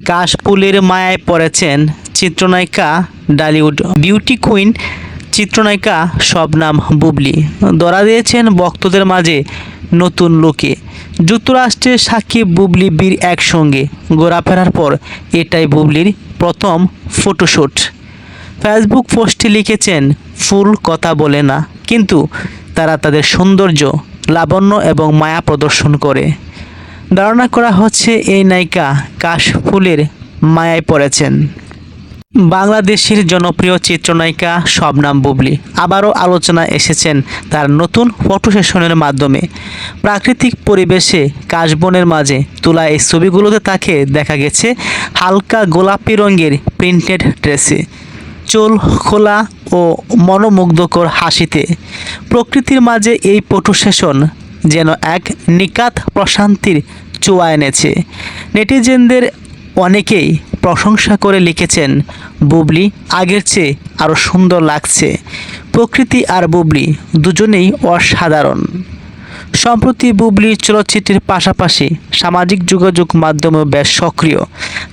কাশফুলের মায়ায় পড়েছেন চিত্রনায়িকা ডালিউড বিউটি কুইন, চিত্রনায়িকা শবনাম বুবলি। ধরা দিয়েছেন ভক্তদের মাঝে নতুন লোকে। যুক্তরাষ্ট্রের সাকিব বুবলি বীর একসঙ্গে। ঘোরাফেরার পর এটাই বুবলির প্রথম ফটোশ্যুট ফেসবুক পোস্টে লিখেছেন, ফুল কথা বলে না। কিন্তু তারা তাদের সৌন্দর্য, লাবণ্য এবং মায়া প্রদর্শন করে। ধারণা করা হচ্ছে এই নায়িকা কাশফুলের মায়ায় পড়েছেন। বাংলাদেশের জনপ্রিয় চিত্রনায়িকা শবনাম বুবলি। আবারও আলোচনায় এসেছেন তার নতুন ফটো সেশনের মাধ্যমে। প্রাকৃতিক পরিবেশে কাশবনের মাঝে তোলা এই ছবিগুলোতে তাকে দেখা গেছে হালকা গোলাপি রঙের প্রিন্টেড ড্রেসে। চুল, খোলা ও মনোমুগ্ধকর হাসিতে। প্রকৃতির মাঝে এই ফটো সেশন যেন এক নিকাত প্রশান্তির চুয়া এনেছে। নেটিজেনদের অনেকেই প্রশংসা করে লিখেছেন, বুবলি আগের চেয়ে আরও সুন্দর লাগছে। প্রকৃতি আর বুবলি দুজনেই অসাধারণ। সম্প্রতি বুবলি চলচ্চিত্রের পাশাপাশি সামাজিক যোগাযোগ মাধ্যমেও বেশ সক্রিয়।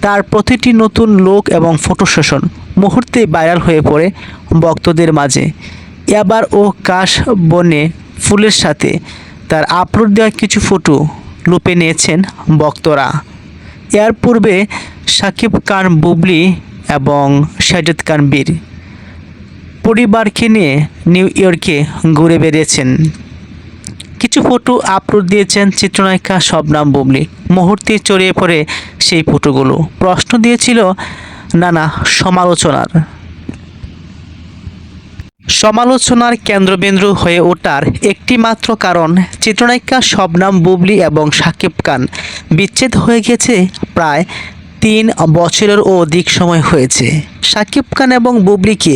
তার প্রতিটি নতুন লোক এবং ফটো সেশন মুহূর্তে ভাইরাল হয়ে পড়ে ভক্তদের মাঝে। এবার ও কাশ বনে ফুলের সাথে তার আপলোড দেওয়া কিছু ফটো লুপে নিয়েছেন ভক্তরা। এর পূর্বে সাকিব খান বুবলি এবং শাহজাদ খান বীর পরিবারকে নিয়ে নিউ ইয়র্কে ঘুরে বেরিয়েছেন কিছু ফটো আপলোড দিয়েছেন চিত্রনায়িকা শবনাম বুবলি। মুহূর্তে চড়িয়ে পড়ে সেই ফটোগুলো প্রশ্ন দিয়েছিল, নানা, সমালোচনার। সমালোচনার কেন্দ্রবিন্দু হয়ে ওঠার একটি মাত্র কারণ চিত্রনায়িকা শবনাম বুবলি এবং শাকিব খান। বিচ্ছেদ হয়ে গেছে প্রায় তিন বছরের অধিক সময় হয়েছে। শাকিব খান এবং বুবলিকে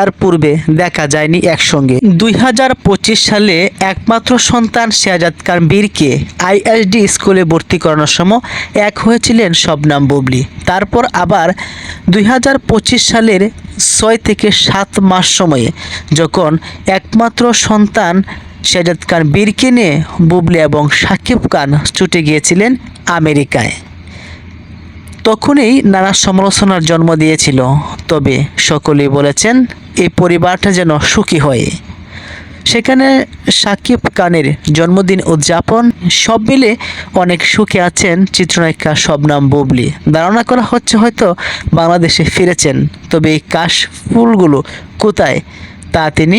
এর পূর্বে দেখা যায়নি একসঙ্গে। দুই হাজার পঁচিশ সালে একমাত্র সন্তান শেহাজাদ বীরকে আইএসডি স্কুলে ভর্তি করানোর সময় এক হয়েছিলেন শবনাম বুবলি। তারপর আবার দুই হাজার পঁচিশ সালের ছয় থেকে সাত মাস সময়ে যখন একমাত্র সন্তান শেহাজাদ খান বীরকে নিয়ে বুবলি এবং সাকিব খান ছুটে গিয়েছিলেন আমেরিকায়। তখনই নানা সমালোচনার জন্ম দিয়েছিল, তবে সকলেই বলেছেন এই পরিবারটা যেন সুখী হয়। সেখানে সাকিব কানের জন্মদিন উদযাপন। সব মিলে অনেক সুখে আছেন চিত্রনায়িকা শবনাম বুবলি। ধারণা করা হচ্ছে হয়তো বাংলাদেশে ফিরেছেন, তবে এই কাশ ফুলগুলো কোথায় তা তিনি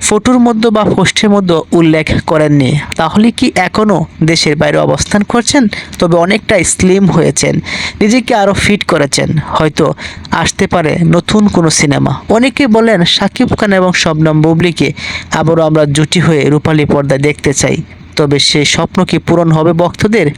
ফটোর মধ্যে বা পোস্টের মধ্যে উল্লেখ করেননি। তাহলে কি এখনও দেশের বাইরে অবস্থান করছেন? তবে অনেকটা স্লিম হয়েছেন। নিজেকে আরও ফিট করেছেন। হয়তো আসতে পারে নতুন কোনো সিনেমা। অনেকে বলেন সাকিব খান এবং শবনম বুবলিকে আবারও আমরা জুটি হয়ে রূপালী পর্দায় দেখতে চাই। তবে সেই স্বপ্ন কি পূরণ হবে ভক্তদের?